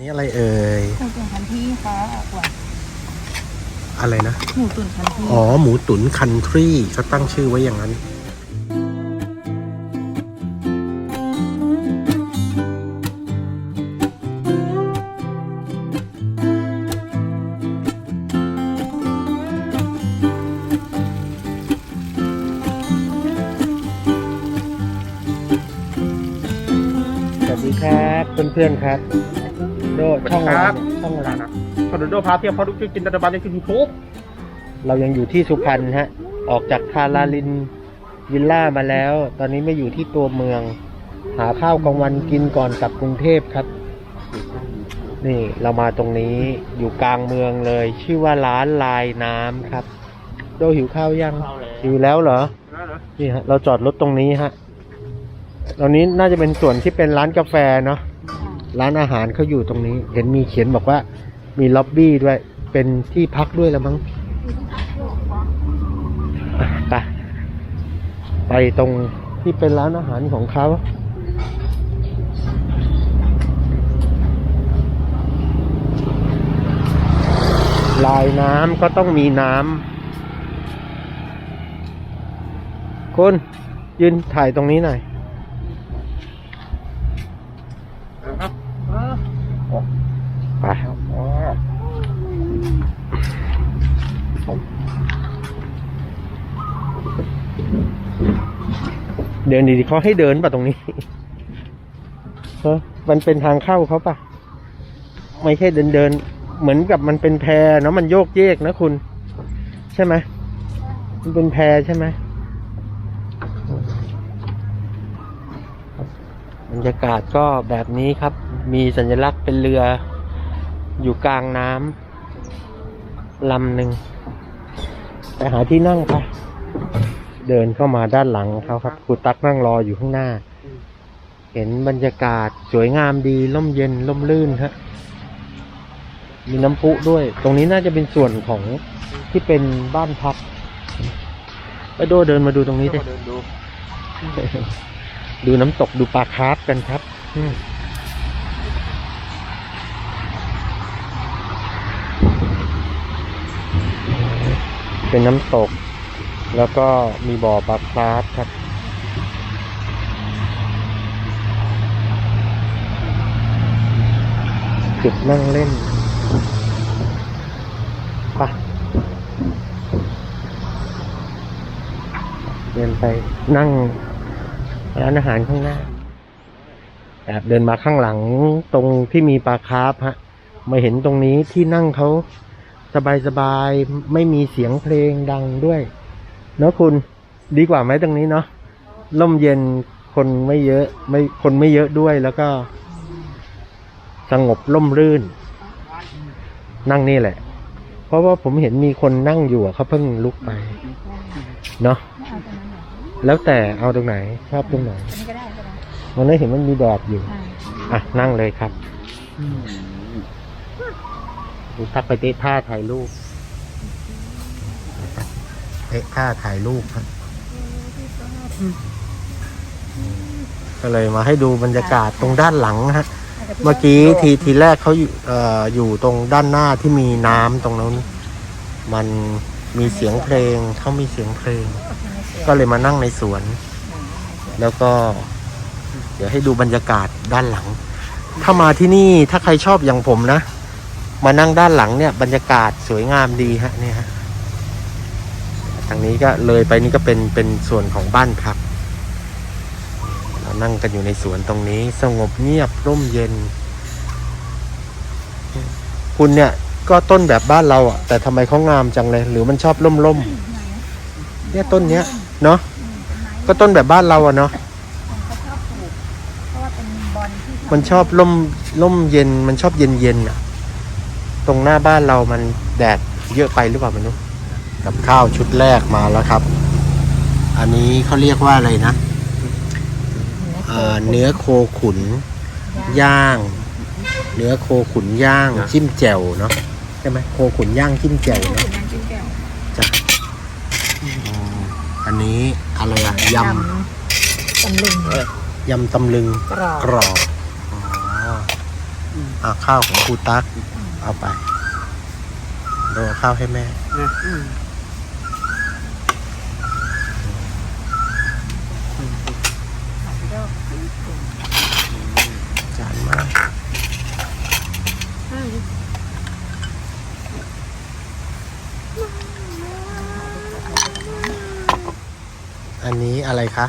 นี่อะไรเอ่ยหมูตุ๋นคันที่ค่ะกว่าอะไรนะ หมูตุ๋นคันที่อ๋อ หมูตุ๋นคันทรีเขาตั้งชื่อไว้อย่างนั้นาเที่ยวพอทุกที่จินตนาการในคือยูทูบเรายังอยู่ที่สุพรรณฮะ ออกจากทาราลินวิลล่ามาแล้ว ตอนนี้ไม่อยู่ที่ตัวเมือง หาข้าวกลางวันกินก่อนกลับกรุงเทพครับ นี่เรามาตรงนี้อยู่กลางเมืองเลย ชื่อว่าร้านลายน้ำครับ โดหิวข้าวยังหิวแล้วเหรอนี่ฮะเราจอดรถตรงนี้ฮะตรงนี้น่าจะเป็นส่วนที่เป็นร้านกาแฟเนาะร้านอาหารเขาอยู่ตรงนี้ เห็นมีเขียนบอกว่า มีล็อบบี้ด้วย เป็นที่พักด้วยแล้วมั้งไปไปตรงที่เป็นร้านอาหารของเขาลายน้ำก็ต้องมีน้ำคุณยืนถ่ายตรงนี้หน่อยไป เดินดีๆเขาให้เดินป่ะตรงนี้เออมันเป็นทางเข้าเขาป่ะ ไม่ใช่เดินเดิน เหมือนกับมันเป็นแพเนาะมันโยกเยกนะคุณ ใช่ไหมมันเป็นแพใช่ไหมบรรยากาศก็แบบนี้ครับ มีสัญลักษณ์เป็นเรืออยู่กลางน้ำลำหนึ่งไปหาที่นั่งค่ะ เดินเข้ามาด้านหลังเขาครับครูตักนั่งรออยู่ข้างหน้า เห็นบรรยากาศสวยงามดีร่มเย็นร่มรื่นฮะมีน้ำพุด้วย ตรงนี้น่าจะเป็นส่วนของที่เป็นบ้านพักไปโดเดินมาดูตรงนี้ดิเดินดูดูน้ำตกดูปลาคาร์ฟกันครับอืมเป็นน้ำตก แล้วก็มีบ่อปลาคาร์ฟครับ จุดนั่งเล่นไปะเดินไปนั่งร้านอาหารข้างหน้าแอบเดินมาข้างหลังตรงที่มีปลาคาร์ฟฮะ มาเห็นตรงนี้ที่นั่งเขาสบายๆ ไม่มีเสียงเพลงดังด้วย เนอะคุณดีกว่าไหมตรงนี้เนาะร่มเย็นคนไม่เยอะ ไม่คนไม่เยอะด้วยแล้วก็ สงบร่มรื่น นั่งนี่แหละ เพราะว่าผมเห็นมีคนนั่งอยู่อะเขาเพิ่งลุกไป เนาะไม่เอาตรงนั้นเหรอแล้วแต่เอาตรงไหนชอบตรงไหนอันนี้ก็ได้ก็ได้มันได้เห็นมันมีแดดอยู่ อ่าอะนั่งเลยครับดูทักไปเตะท่าถ่ายรูป เตะท่าถ่ายรูปครับก็เลยมาให้ดูบรรยากาศตรงด้านหลังนะฮะ เมื่อกี้ทีทีแรกเขาอยู่เอ่ออยู่ตรงด้านหน้าที่มีน้ำตรงนั้น มันมีเสียงเพลงเขามีเสียงเพลง ก็เลยมานั่งในสวน แล้วก็ เดี๋ยวให้ดูบรรยากาศด้านหลัง ถ้ามาที่นี่ถ้าใครชอบอย่างผมนะ มานั่งด้านหลังเนี่ย บรรยากาศสวยงามดีฮะเนี่ยฮะ ทางนี้ก็เลยไปนี่ก็เป็นเป็นส่วนของบ้านพัก เรานั่งกันอยู่ในสวนตรงนี้ สงบเงียบร่มเย็น คุณเนี่ย ก็ต้นแบบบ้านเราอะ แต่ทำไมเขางามจังเลย หรือมันชอบร่มร่มเนี่ยต้นเนี้ย เนาะก็ต้นแบบบ้านเราอะเนาะมันชอบร่มร่มเย็นมันชอบเย็นเย็นอะ ตรงหน้าบ้านเรามันแดดเยอะไปหรือเปล่าไม่รู้ กับข้าวชุดแรกมาแล้วครับ อันนี้เขาเรียกว่าอะไรนะเอ่อเนื้อโคขุนย่าง เนื้อโคขุนย่างจิ้มแจ่วเนาะใช่ไหมโคขุนย่างจิ้มแจ่วเนาะน้ำจิ้มแจ่วจ้ะอืมอันนี้อะไรอะยตำลึงำยำตำลึงกรอบกรอบอ๋ออ่าข้าวของครูตัก เอาไปโดเอาข้าวให้แม่ นะอืม ผัดโดก จานมาอันนี้อะไรคะ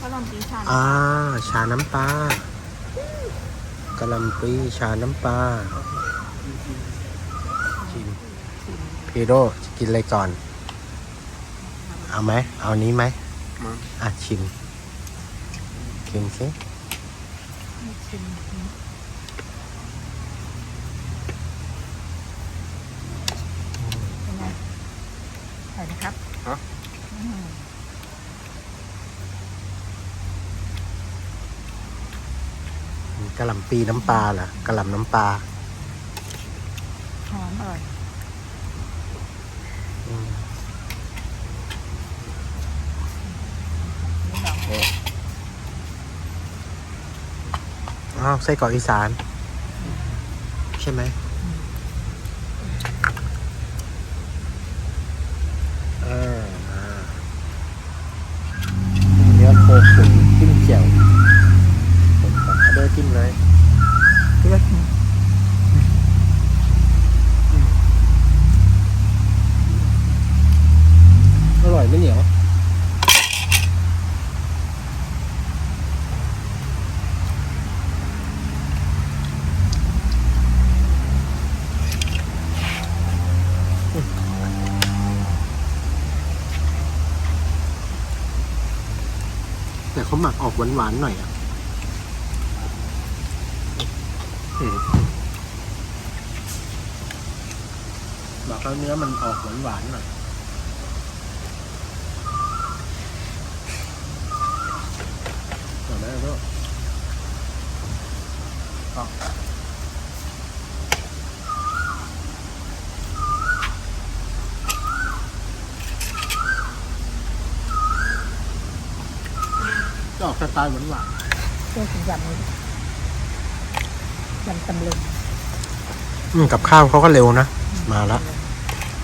ก็ลองปีชาอ่าชาน้ำปลากะหล่ำปลีชาน้ำปลาชิมพีโร่จะกินอะไรก่อน เอาไหม เอานี้ไหมมาอะชิมชิมสิชิมเป็นไง ใส่นะครับฮะ อืมกะหล่ำปลีน้ำปลาเหรอกะหล่ำน้ำปลาหอมอร่อยอืมนี่ลองอ้าวไส้กรอกอีสาน ใช่ไหมอ่ามาเนื้อโคขุนจิ้มเจียวผมก่อนเอาเดอร์จิ้มเลย เลือกกิน อร่อยไม่เหนียว แต่เขาห มักออกหวานๆหน่อยอะหมักแล้วเนื้อมันออกหวานๆหน่อย ต่อได้ก็จะออกสไตล์หวานหวานเลือกกินยำยำตำลึงอืมกับข้าวเขาก็เร็วนะ มาแล้ว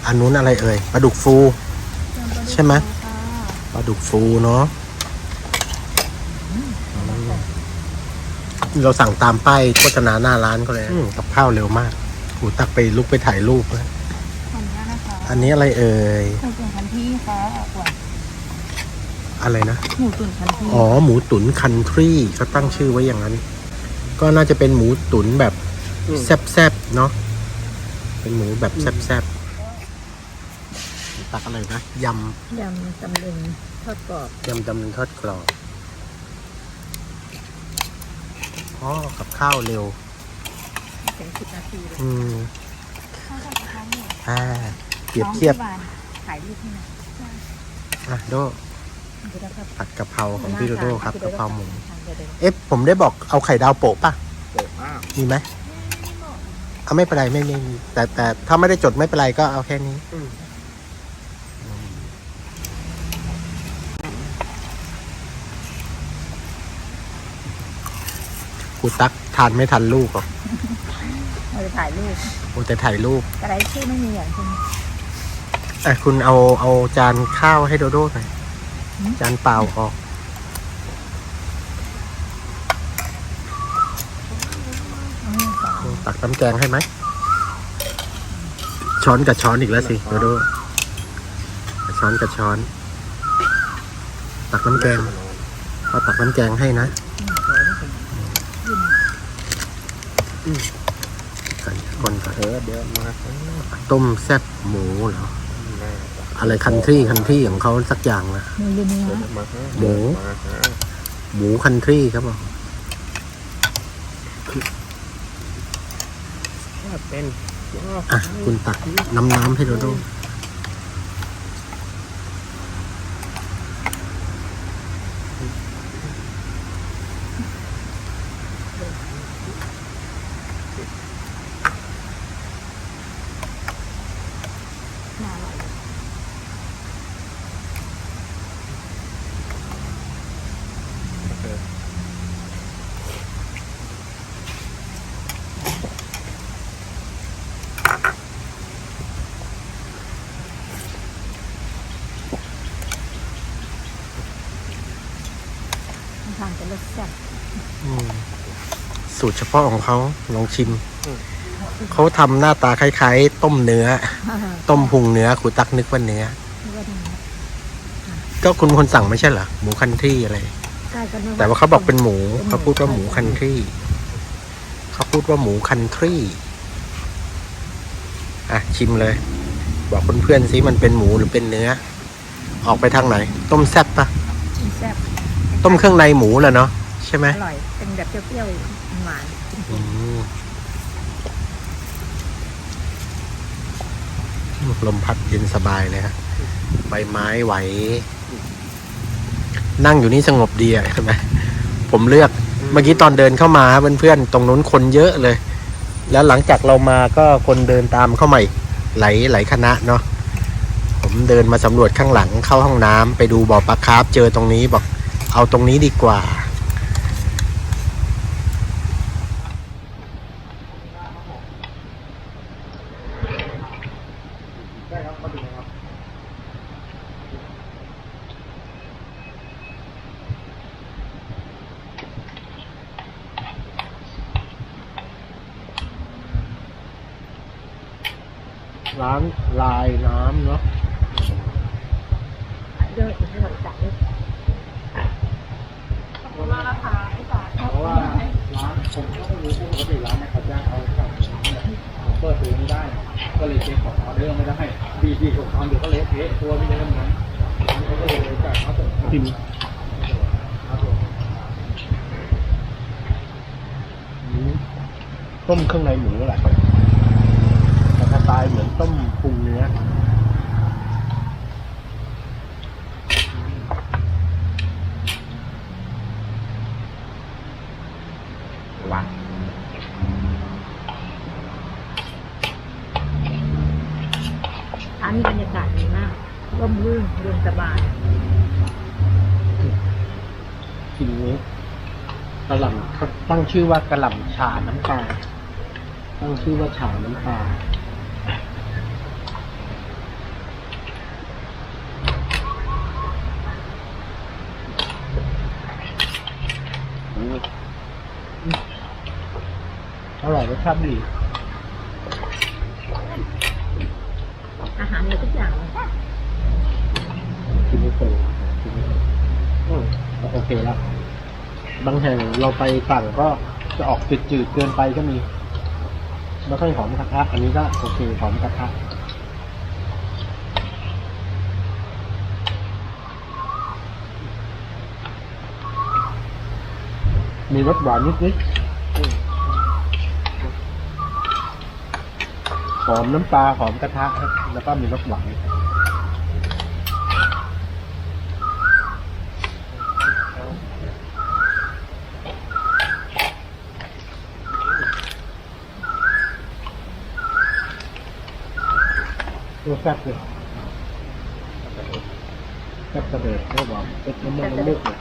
อันนู้นอะไรเอ่ยปลาดุกฟู ใช่ไหมปลาดุกฟูเนาะเราสั่งตามป้ายโฆษณาหน้าร้านก็เลยอืมกับข้าวเร็วมากกูตักไปลุกไปถ่ายรูปนะอันนี้นะคะอันนี้อะไรเอ่ยหมูตุ๋นคันที่ค่ะกว่า อะไรนะ หมูตุ๋นคันที่อ๋อ หมูตุ๋นคันทรีเขาตั้งชื่อไว้อย่างนั้น ก็น่าจะเป็นหมูตุ๋นแบบแซบๆเนาะ เป็นหมูแบบแซบๆตักอะไรนะ ยยำตำลึงทอดกรอบำ ยำดำลึงทอดกรอบอ๋อกับข้าวเร็วถึงสิบนาทีเลยอืมข้าวผัดกะเพราหมูอ่าเปรียบเทียบ น้องที่บ้านถ่ายรูปให้หน่อยอะโดดูนะครับ ผัดกะเพราของพี่โดโดครับกะเพราหมูเดี๋ยวเดี๋ยวเอ๊ะผมได้บอกเอาไข่ดาวโปะป่ะโปะอ้าวมีไหมเอาไม่เป็นไรไม่ไม่มีแต่แต่ถ้าไม่ได้จดไม่เป็นไรก็เอาแค่นี้อืมกูตักทานไม่ทันลูกหรอกเราจะถ่ายรูปโอ้แต่ถ่ายรูปอะไรชื่อไม่มีอย่างคุณ อะคุณเอาเอาจานข้าวให้โดโด้หน่อยหืม จานเปล่าออกตักน้ำแกงให้ไหม ช้อนกับช้อนอีกแล้วสิโดโดช้อนกับช้อน ตักน้ำแกงเอาตักน้ำแกงให้นะกันคนก่อนเออเดี๋ยวมาต้มแซ่บหมูเหรอแม่ อะไรคันทรี่คันทรี่ของเขาสักอย่างนะมือลืมเนื้อเดี๋ยวมาหมูมาฮะหมูคันทรี่ครับผมว่าเป็น อะ คุณตักน้ำน้ำให้โดโดน่าอร่อย สูตรเฉพาะของเขาลองชิม เขาทำหน้าตาคล้ายๆ ต้มเนื้อ ต้มพุงเนื้อครูตักนึกว่าเนื้อ ก็คุณคนสั่งไม่ใช่เหรอหมูคันทรี่อะไร ใช่ก็นึแต่ว่าเขาบอกเป็นหมูเขาพูดว่าหมูคันทรี่เขาพูดว่าหมูคันทรี่อะชิมเลย บอกเพื่อนๆสิมันเป็นหมูหรือเป็นเนื้อ ออกไปทางไหน ต้มแซ่บปะแซ่บต้มเครื่องในหมูแหละเนาะใช่ไหม อร่อย เป็นแบบเปรี้ยวๆ หวานอืมลมพัดเย็นสบายเลยฮะใบไม้ไหว นั่งอยู่นี่สงบดีอะใช่ไหมผมเลือกเมื่อกี้ตอนเดินเข้ามาเพื่อนๆตรงนู้นคนเยอะเลย แล้วหลังจากเรามาก็คนเดินตามเข้ามาอีกหลายหลายคณะเนาะผมเดินมาสำรวจข้างหลังเข้าห้องน้ำไปดูบ่อปลาคาร์ฟเจอตรงนี้บอก เอาตรงนี้ดีกว่า ร้านลายน้ำเนาะ ๆเยอะอร่อยจัดเลย เพราะว่าร้านผมก็ไม่รู้ปกติร้านเนี่ยเขาจะเอาสั่งผมเปิดดูไม่ได้ ก็เลยเช็คของออเดอร์ไม่ได้บีบีของเขาเดี๋ยวก็เละเทะตัวไม่ได้ทำงานเขาก็เลยจ่ายค่าส่งพิมพ์ครับผมต้มเครื่องในหมูแหละแต่สไตล์เหมือนต้มปรุงเนื้อหวาน ร้านนี้บรรยากาศดีมากร่มรื่นเย็นสบาย กินนี้กระหล่ำเขาตั้ งชื่อว่ากระหล่ำชาน้ำปลาตั้งชื่อว่าชาน้ำปลาอืมอร่อยรสชาติดี อาหารมีทุกอย่างเลยกินไม่เป็นกินไม่เป็นอืมโอเคแล้ว บางแห่งเราไปสั่งก็จะออกจืดๆเกินไปก็มีไม่ค่อยหอมกระทะอันนี้ก็โอเคหอมกระทะมีรสหวานนิดๆอืมหอมน้ำปลาหอมกระทะแล้วก็มีรสหวาน แซ่บเลยแซ่บกระเดิดไม่หวานเซ็น้ำมันน้ำมูกเลย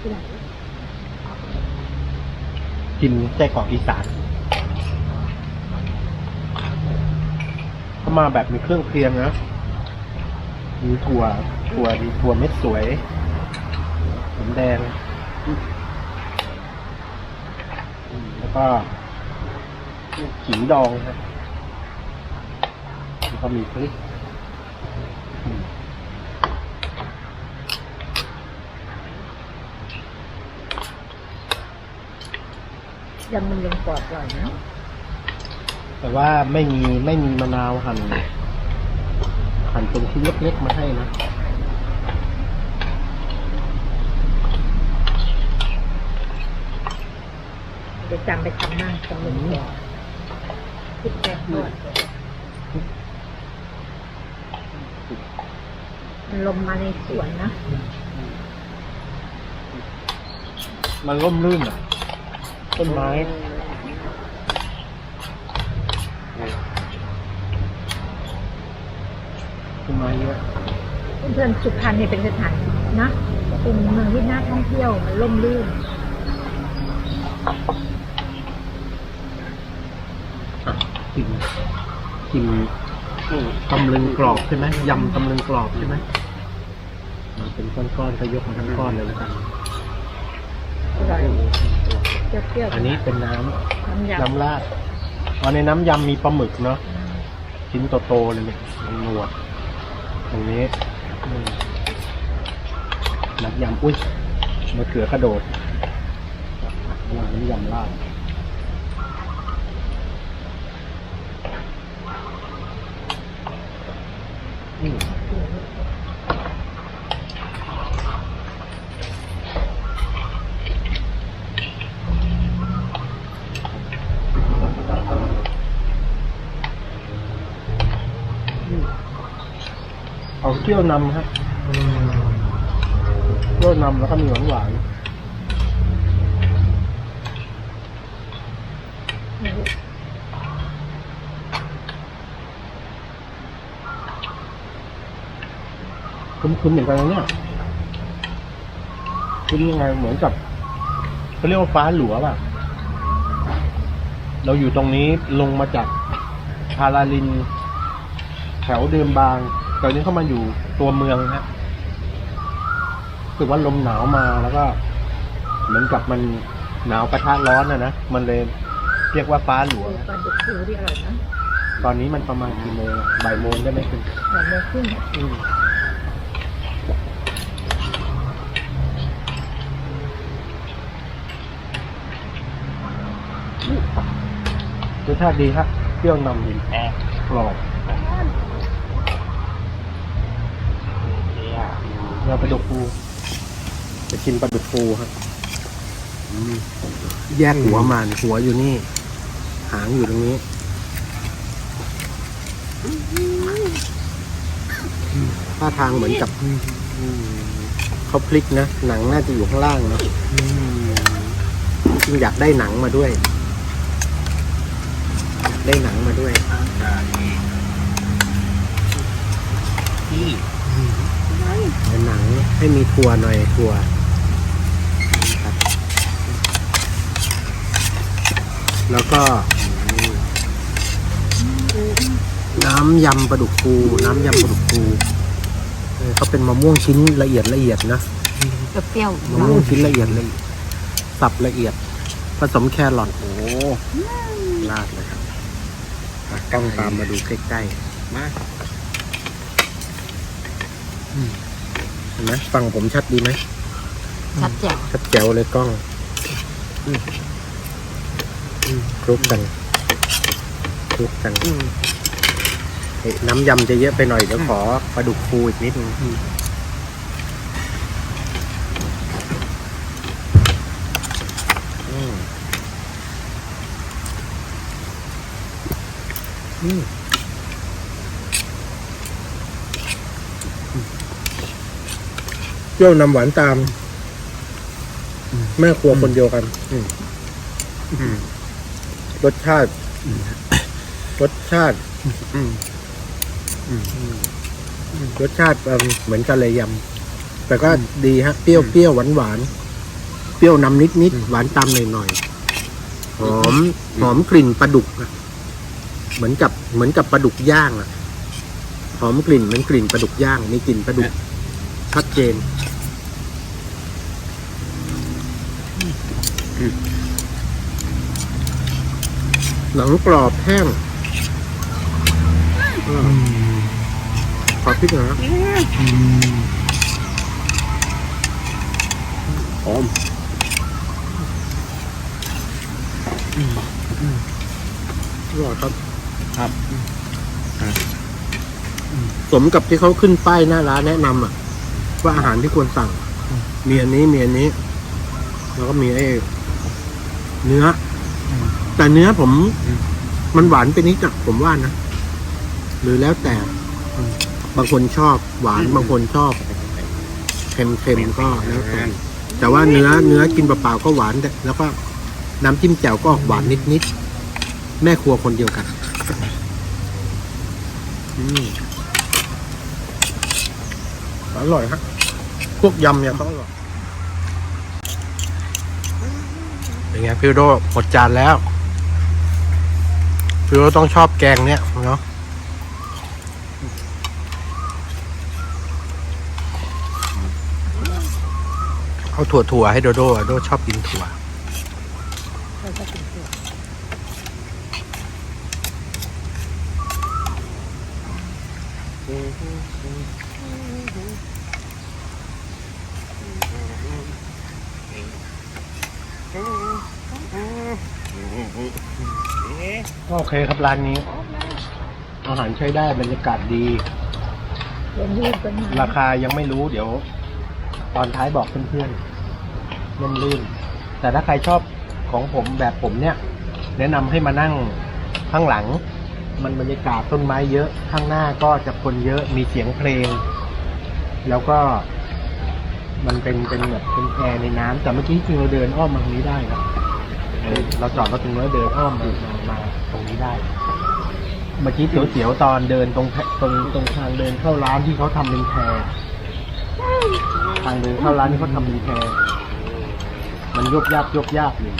ที่นกินไส้กรอกอีสานเข้ามาแบบมีเครื่องเคียงนะมีถั่วถั่วมีถั่วเม็ดสวยหอมแดง แล้วก็ขิงดองครับ ก็มีพริกอืมยำมันยังกรอบอร่อยนะ แต่ว่าไม่มีไม่มีมะนาวหั่นหั่นเป็นชิ้นเล็กๆมาให้นะเดี๋ยวจำไปทำบ้างจำเป็นกรอบพริกแกงทอดมัน ลมมาในสวนนะ มันร่มรื่นอะ ต้นไม้ต้นไม้เยอะเพื่อนๆสุพรรณเนี่ยเป็นสถานนะเป็นเมืองที่น่าท่องเที่ยวมันร่มรื่นอะกินกินตำลึงกรอบใช่ไหมยำตำลึงกรอบใช่ไหม อ่าเป็นก้อนๆก็ยกมาทั้งก้อนเลยแล้วกันอร่อยเปรี้ยวๆอันนี้เป็นน้น้ำำยำน้ำราดอ๋อในน้ำยำมีปลาหมึกเนาะชิ้นโตๆเลยเนี่ยมันหนวดตรงนี้อืมน้ำยำอุ้ยมะเขือกระโดดน้ำยำราดอืม เอาเกี๊ยวนำครับเกี๊ยวนำแล้วก็มีหวานหวานคุ้มๆเหมือนกันนะเนี่ยคุ้มยังไงเหมือนกับเขาเรียกว่าฟ้าหลวป่ะ เราอยู่ตรงนี้ลงมาจากพาราลิน แถวเดิมบาง ตอนนี้เข้ามาอยู่ตัวเมืองฮะรู้สึกว่าลมหนาวมาแล้วก็ เหมือนกับมันหนาวกระทะร้อนนะนะมันเลยเรียกว่าฟ้าหลวงปลาดุกฟูที่อร่อยนะตอนนี้มันประมาณกี่โมงบ่ายโมงได้ไหมคุณแบบโมงครึ่งอืมรสชาติดีครับเปรี้ยวนำดีแอบกรอบ เราปลาดุกฟูจะกินปลาดุกฟูครับอืมแยกหัวมันหัวอยู่นี่ หางอยู่ตรงนี้ท่าทางเหมือนกับเขาพลิกนะ หนังน่าจะอยู่ข้างล่างเนาะจริงๆอยากได้หนังมาด้วยอยากได้หนังมาด้วย แต่หนังให้มีทัวหน่อยทัวครับ แล้วก็ น้ำยำปลาดุกฟูน้ำยำปลาดุกฟูเออเขาเป็นมะม่วงชิ้นละเอียดละเอียดนะเปรี้ยวมะม่วงชิ้นละเอียดละเอียดสับละเอียด ผสมแครอทโอ้ลาดเลยครับอะกล้องตามมาดูใกล้ๆ มาอืมเห็นไหมฟังผมชัดดีไหมชัดแจ๋วชัดแจ๋วเลยกล้องอืมอืมคลุกกันคลุกกันเอ๊ะน้ำยำจะเยอะไปหน่อยเดี๋ยวขอปลาดุกฟูอีกนิดนึงอืมอืม เปรี้ยวนำหวานตาม แม่ครัวคนเดียวกันรสชาติรสชาติรสชาติเอิ่มเหมือนกันเลยยำแต่ก็ดีฮะเปรี้ยวเปรี้ยวหวานหวานเปรี้ยวนำนิดนิดหวานตามหน่อยหน่อยหอมหอมกลิ่นปลาดุกอะเหมือนกับเหมือนกับปลาดุกย่างอะหอมกลิ่นเหมือนกลิ่นปลาดุกย่างมีกลิ่นปลาดุกชัดเจน หนังกรอบแห้งอืมขอพริกหน่อยนะหอมอร่อยครับ ครับสมกับที่เขาขึ้นป้ายหน้าร้านแนะนำอะ ว่าอาหารที่ควรสั่ง มีอันนี้มีอันนี้ แล้วก็มีไอ้เนื้ออ แต่เนื้อผม มันหวานไปนิดอะผมว่านะหรือแล้วแต่ บางคนชอบหวานบางคนชอบเค็มๆก็แล้วแต่แต่ว่าเนื้อเนื้อกินเปล่าๆก็หวานแต่แล้วก็น้ำจิ้มแจ่วก็ออกหวานนิดๆแม่ครัวคนเดียวกันอืมอร่อยฮะพวกยำเนี่ยเขาอร่อยเป็นไงพี่โดหมดจานแล้ว ฟิวต้องชอบแกงเนี้ยเนาะเอาถั่วถั่วให้โดโดโดชอบกินถั่วกินถั่วอืม โอเคครับร้านนี้ อาหารใช้ได้บรรยากาศดีเรียนยืดเป็นไงราคายังไม่รู้เดี๋ยว ตอนท้ายบอกเพื่อนๆเล่นลื่นแต่ถ้าใครชอบของผมแบบผมเนี่ย แนะนำให้มานั่งข้างหลัง มันบรรยากาศต้นไม้เยอะข้างหน้าก็จะคนเยอะมีเสียงเพลง แล้วก็ มันเป็นเป็นแบบเป็นแพในน้ำแต่เมื่อกี้จริงเราเดินอ้อมมาตรงนี้ได้นะเออเราจอดรถตรงนี้แล้วเดินอ้อมมามามา ตรงนี้ได้ เมื่อกี้เสียวๆตอนเดินตรงตรงตรงทางเดินเข้าร้านที่เขาทำเป็นแพรทางเดินเข้าร้านที่เขาทำเป็นแพรมันยบยาบยบยาบอยู่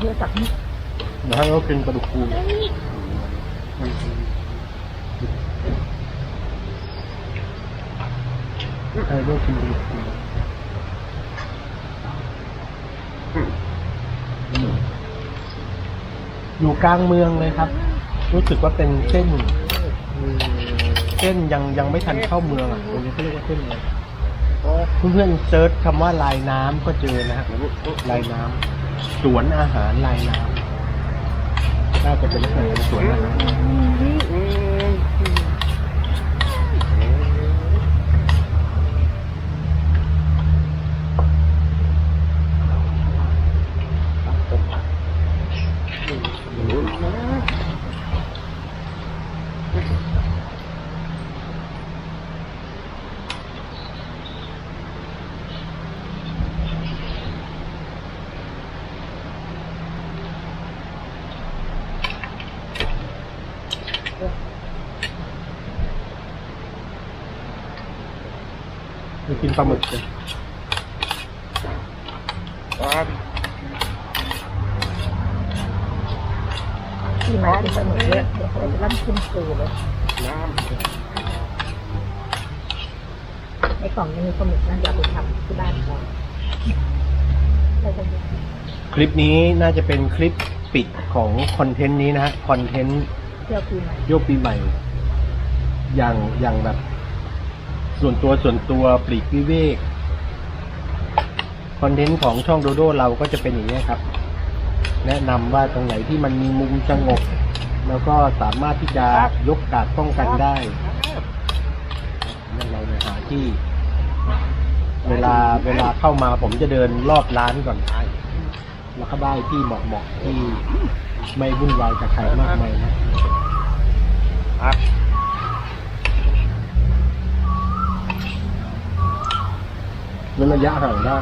เยอะจากนี้เดี๋ยวให้เขากินกระดูกปู ให้เขากินกระดูกปูอยู่กลางเมืองเลยครับ รู้สึกว่าเป็นเส้นเส้นยังยังไม่ทันเข้าเมืองอะตรงนี้เขาเรียกว่าเส้นอะไรเพื่อนๆเซิร์ชคำว่าลายน้ำก็เจอนะฮะลายน้ำสวนอาหารลายน้ำน่าจะเป็นลักษณะเป็นสวนอาหาร กินปลาหมึกเลยที่มาเป็นสมุนเยอะเดี๋ยวเขาจะรับขึ้นสูเลยในกล่องยังมีปลาหมึกนะอย่าไปทำที่บ้านก่อนเราจะคลิปนี้น่าจะเป็นคลิปปิดของคอนเทนต์นี้นะฮะคอนเทนต์เที่ยวปีใหม่ โยกปีใหม่ อย่างอย่างแบบ ส่วนตัวส่วนตัวปลีกวิเวกคอนเทนต์ของช่องโดโดเราก็จะเป็นอย่างนี้ครับ แนะนำว่าตรงไหนที่มันมีมุมสงบ แล้วก็สามารถที่จะยกกาดป้องกันได้เราเนี่ยหาที่ เวลาเวลาเข้ามาผมจะเดินรอบร้านก่อนแล้วก็ได้ที่เหมาะๆที่ไม่วุ่นวายกับใครมากมายนะ เว้นระยะห่างได้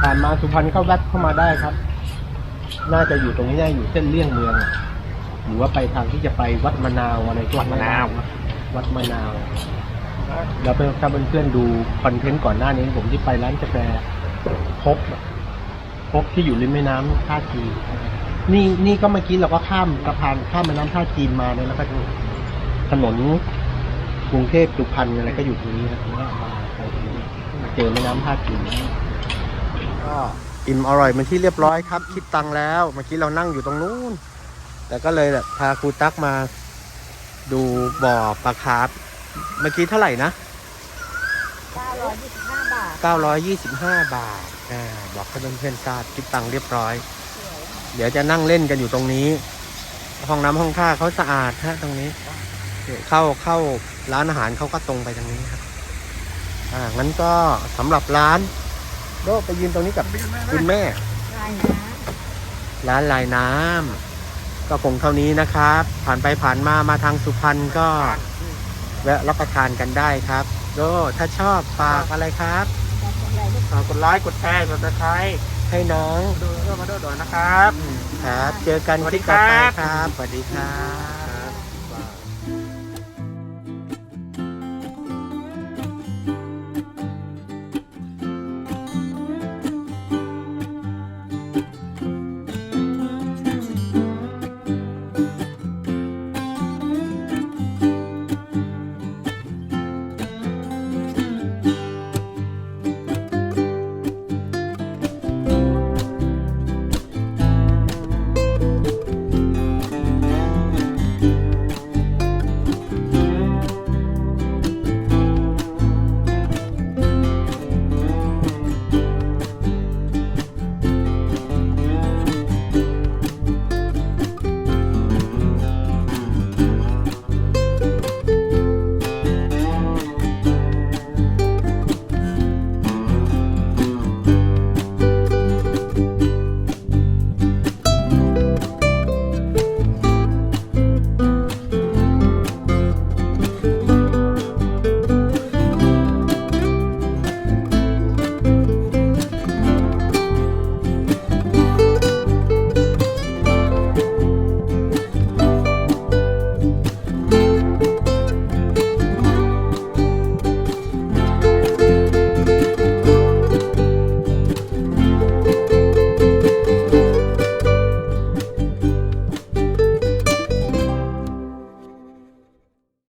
ผ่านมาสุพรรณเข้าวัดเข้ามาได้ครับ น่าจะอยู่ตรงนี้น่าอยู่เส้นเลี่ยงเมือง หรือว่าไปทางที่จะไปวัดมะนาวอะไรวัดมะนาว วัดมะนาว แล้วถ้าเพื่อนๆดูคอนเทนต์ก่อนหน้านี้ผมที่ไปร้านกาแฟ พบพบที่อยู่ริมแม่น้ำท่าจีนนี่นี่ก็เมื่อกี้เราก็ข้ามสะพานข้ามแม่น้ำท่าจีนมาเนี่ยแล้วก็ถนนกรุงเทพสุพรรณอะไรก็อยู่ตรงนี้นะว่ามาไปตรงนี้เจอแม่น้ำท่าจีนก็อิ่มอร่อยเป็นที่เรียบร้อยครับ คิดตังค์แล้ว เมื่อกี้เรานั่งอยู่ตรงนู้นแต่ก็เลยแบบพาครูตักมาดูบ่อปลาคาร์ฟเมื่อกี้เท่าไหร่นะ925บาท 925 บาทอ่าบอกให้เพื่อนๆทราบคิดตังค์เรียบร้อย เดี๋ยวจะนั่งเล่นกันอยู่ตรงนี้ ห้องน้ำห้องท่าเขาสะอาดฮะตรงนี้เนี่ยเข้าเข้าร้านอาหารเขาก็ตรงไปทางนี้ครับอ่างั้นก็สำหรับร้านโดไปยืนตรงนี้กับคุณแม่ลายนะร้านลายน้ำก็คงเท่านี้นะครับ ผ่านไปผ่านมามาทางสุพรรณก็แวะรับประทานกันได้ครับ โดถ้าชอบฝากอะไรครับ ฝากกดไลค์กดแชร์กดติดตามให้น้องดูเพื่อมาด้วยนะครับ ครับ เจอกันสวัสคดีลิปต่อไปครับครับ สวัสดีครับ